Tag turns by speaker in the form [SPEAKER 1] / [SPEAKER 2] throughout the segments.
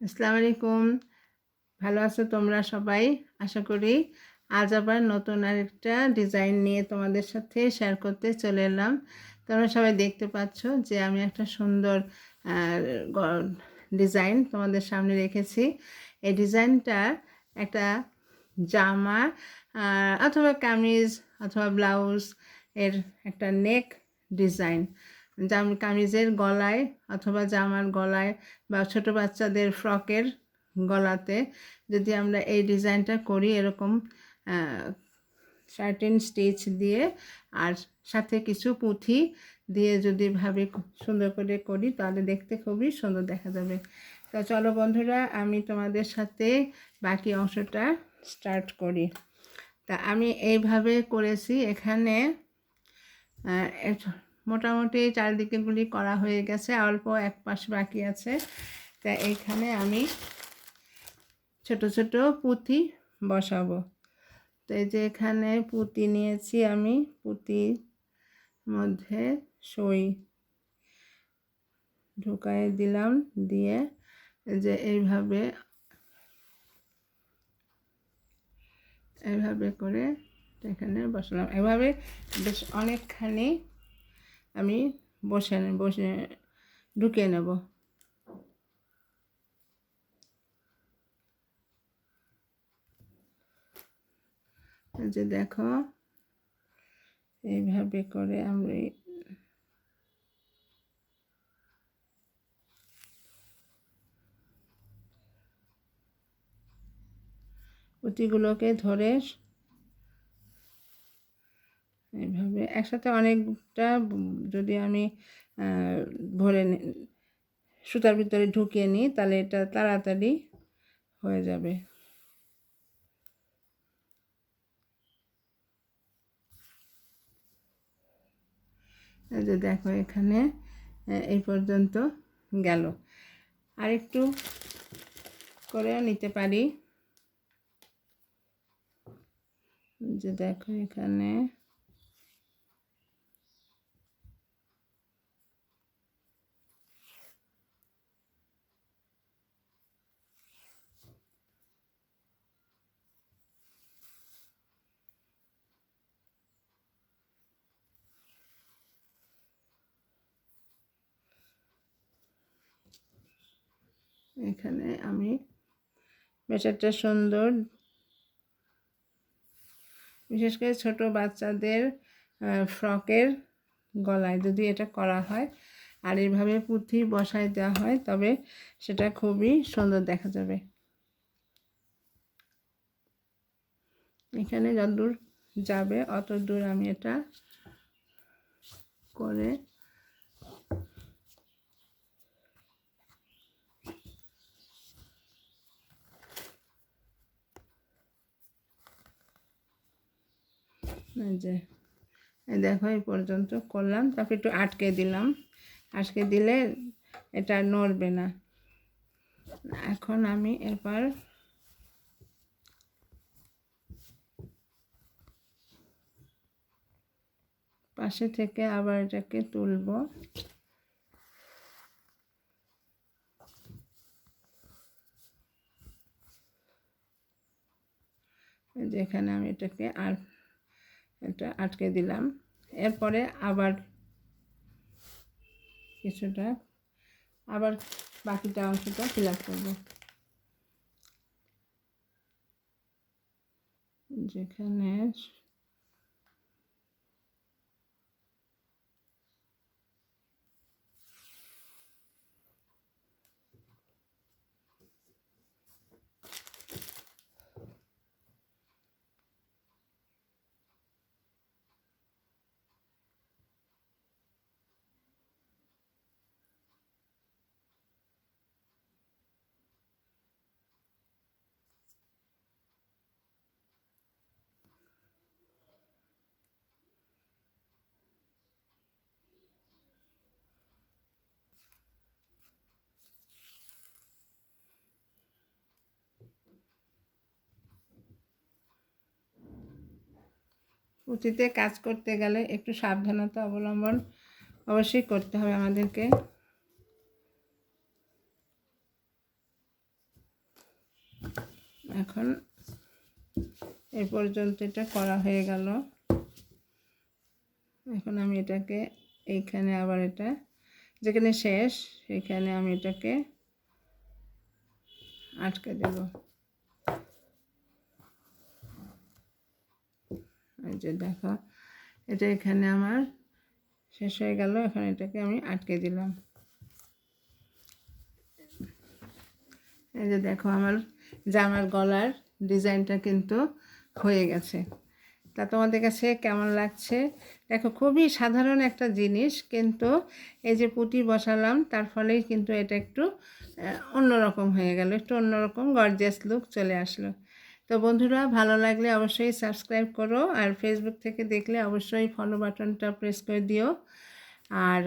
[SPEAKER 1] আসসালামু আলাইকুম। ভালো আছো তোমরা সবাই? আশা করি আজ আবার নতুন আরেকটা ডিজাইন নিয়ে তোমাদের সাথে শেয়ার করতে চলে এলাম। তোমরা সবাই দেখতে পাচ্ছ যে আমি একটা সুন্দর ডিজাইন তোমাদের সামনে রেখেছি। এই ডিজাইনটা একটা জামা অথবা কামিজ অথবা ব্লাউজ এর একটা নেক ডিজাইন। জাম, কামিজের গলায় অথবা জামার গলায় বা ছোট বাচ্চাদের ফ্রকের গলাতে যদি আমরা এই ডিজাইনটা করি এরকম শার্টিন স্টিচ দিয়ে আর সাথে কিছু পুঁথি দিয়ে যদি ভাবে সুন্দর করে করি তাহলে দেখতে খুবই সুন্দর দেখা যাবে। তো চলো বন্ধুরা আমি তোমাদের সাথে বাকি অংশটা স্টার্ট করি। তা আমি এইভাবে করেছি এখানে মোটামুটি চারিদিকেগুলি করা হয়ে গেছে, অল্প এক পাশ বাকি আছে। তা এইখানে আমি ছোট ছোট পুঁতি বসাবো। তো এই যে এখানে পুঁতি নিয়েছি আমি, পুঁতির মধ্যে সই ঢুকাই দিলাম, দিয়ে যে এইভাবে এইভাবে করে এখানে বসালাম। এভাবে বেশ অনেকখানি আমি বসে বসে ঢুকিয়ে নেব। যে দেখো এইভাবে করে আমি পুঁতিগুলোকে ধরে এইভাবে একসাথে অনেকটা যদি আমি ভরে সুতার ভিতরে ঢুকিয়ে নিই, তাহলে এটা তাড়াতাড়ি হয়ে যাবে। যে দেখো এখানে এই পর্যন্ত গেল। আরেকটু করে নিতে পারি। যে দেখো এখানে এখানে আমি একটা সুন্দর। বিশেষ করে ছোটো বাচ্চাদের ফ্রকের গলায় যদি এটা করা হয় আর এইভাবে পুঁথি বসায় দেওয়া হয়, তবে সেটা খুবই সুন্দর দেখা যাবে। এখানে যতদূর যাবে অত দূর আমি এটা করে যে দেখো, এই পর্যন্ত করলাম। তারপর একটু আটকে দিলাম। আটকে দিলে এটা নড়বে না। এখন আমি এরপর পাশে থেকে আবার এটাকে তুলব। যেখানে আমি এটাকে আর এটা আটকে দিলাম। এরপরে আবার কিছুটা আবার বাকিটা অংশটা ফিল আপ করব। যেখানে পুঁথিতে কাজ করতে গেলে একটু সাবধানতা অবলম্বন অবশ্যই করতে হবে আমাদেরকে। এখন এ পর্যন্ত এটা করা হয়ে গেল। এখন আমি এটাকে এইখানে আবার এটা যেখানে শেষ সেখানে আমি এটাকে আটকে দেব। এই যে দেখো, এটা এখানে আমার শেষ হয়ে গেল, এখন এটাকে আমি আটকে দিলাম। এই যে দেখো, আমার জামার গলার ডিজাইনটা কিন্তু হয়ে গেছে। তা তোমাদের কাছে কেমন লাগছে? দেখো, খুবই সাধারণ একটা জিনিস, কিন্তু এই যে পুঁটি বসালাম, তার ফলেই কিন্তু এটা একটু অন্যরকম হয়ে গেল, একটু অন্যরকম গর্জিয়াস লুক চলে আসলো। তো বন্ধুরা, ভালো লাগলে অবশ্যই সাবস্ক্রাইব করো আর ফেসবুক থেকে দেখলে অবশ্যই ফলো বাটনটা প্রেস করে দিও। আর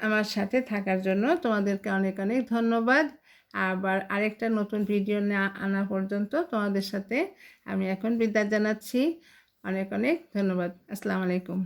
[SPEAKER 1] আমার সাথে থাকার জন্য তোমাদেরকে অনেক অনেক ধন্যবাদ। আবার আরেকটা নতুন ভিডিও না আনা পর্যন্ত তোমাদের সাথে আমি এখন বিদায় জানাচ্ছি। অনেক অনেক ধন্যবাদ। আসসালামু আলাইকুম।